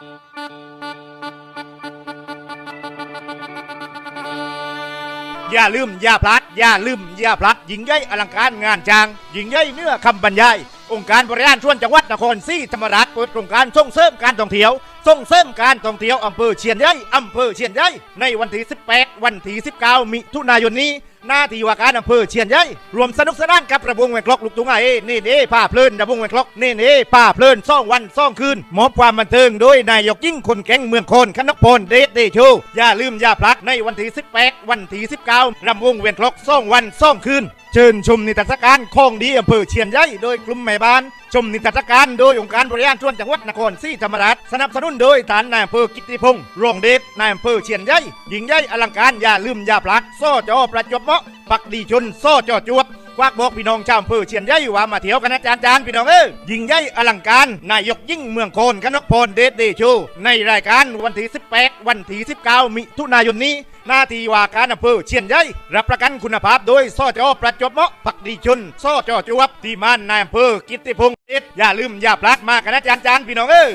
อย่าลืมอย่าพลัด อย่าลืมอย่าพลัดหญิงใหญ่อลังการงานจางหญิงใหญ่เนื้อคำบรรยาย องค์การบริหารส่วนจังหวัดนครศรีธรรมราชเปิดโครงการส่งเสริมการท่องเที่ยว ส่งเสริมการท่องเที่ยวอำเภอเชียนใหญ่อำเภอเชียนใหญ่ในวันที่ 18 วันที่ 19 มิถุนายนนี้ หน้าที่ว่าการอำเภอเชียนใหญ่รวมสนุกสนานกับระบงแหวนคลอกลูกตุงไอ้นี่นี่ผ้าเพลินระบงแหวนคลอกนี่นี่ผ้าเพลินซ่องวันซ่องคืนมอบความบันเทิงโดยนายกยิ่งคนแก่งเมืองโคนคณกพลเดชเดโชอย่าลืมอย่าพลัดในวันที่18วันที่19รำวงแหวนคลอกซ่องวันซ่องคืนเชิญชมนิทรรศการของดีอำเภอเชียนใหญ่โดยกลุ่มแม่บ้านชมนิทรรศการโดยองค์การบริหารส่วนจังหวัดนครศรีธรรมราชสนับสนุนโดยฐานนายอำเภอกิติพงศ์รองเดชนายอำเภอเชียนใหญ่หญิงใหญ่อลังการอย่าลืมอย่าพลัดโซ่จอประจวบเหมาะปักดีชนโซ่จอจวบควักบอกพี่น้องชาวอำเภอเชียนใหญ่ว่ามาเที่ยวกันนะจานจานพี่น้องเอ้ยหญิงใหญ่อลังการนายกยิ่งเมืองโคนคณกพลเดชเดโชในรายการวันที่ 18 วันที่ 19 มิถุนายนนี้ หน้าที่ว่าการอำเภอเชียนใหญ่รับประกันคุณภาพโดยสจอประจวบเหมาะผักดีชนสจอจวบที่มานนายอำเภอกิติพงศ์ อย่าลืมอย่าพลาดมากันนะจานจานพี่น้องเอ้ย